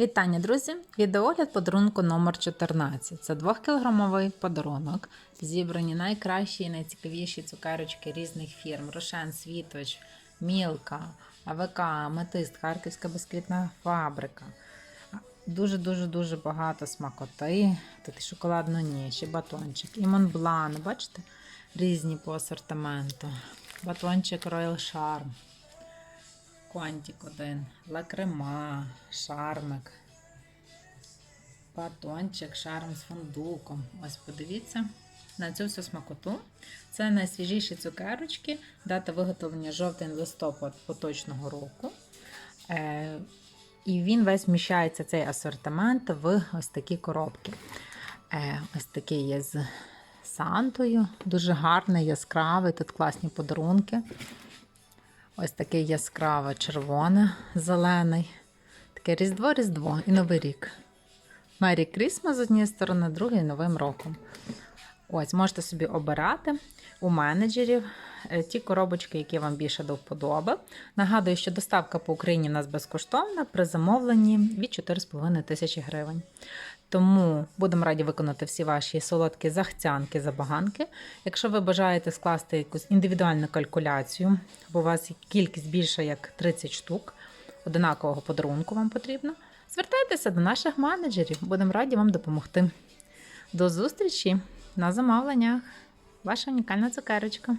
Вітання, друзі! Відеогляд подарунку номер 14 Це 2-кілограмовий подарунок. Зібрані найкращі і найцікавіші цукерочки різних фірм: Рошен, Світоч, Мілка, АВК, Аметист, Харківська безквітна фабрика. Дуже-дуже дуже багато смакоти. Тут і шоколадно ніч, і батончик, і Монблан. Бачите? Різні по асортименту. Батончик Royal Charm. Квантик один, лакрима, шармик, батончик, шарм з фундуком. Ось подивіться на цю всю смакоту. Це найсвіжіші цукерочки, дата виготовлення жовтень-листопад поточного року. Е, і він весь вміщається, цей асортимент, в ось такі коробки. Е, ось такий є з Сантою. Дуже гарний, яскравий, тут класні подарунки. Ось такий яскраво червоне, зелений. Таке Різдво-Різдво і Новий рік. Мері Крісмас з однієї сторони, другий Новим роком. Ось, можете собі обирати у менеджерів ті коробочки, які вам більше до вподоби. Нагадую, що доставка по Україні у нас безкоштовна при замовленні від 4,5 тисячі гривень. Тому будемо раді виконати всі ваші солодкі захцянки, забаганки. Якщо ви бажаєте скласти якусь індивідуальну калькуляцію, бо у вас кількість більше як 30 штук, одинакового подарунку вам потрібно, звертайтеся до наших менеджерів, будемо раді вам допомогти. До зустрічі на замовленнях. Ваша унікальна цукерочка.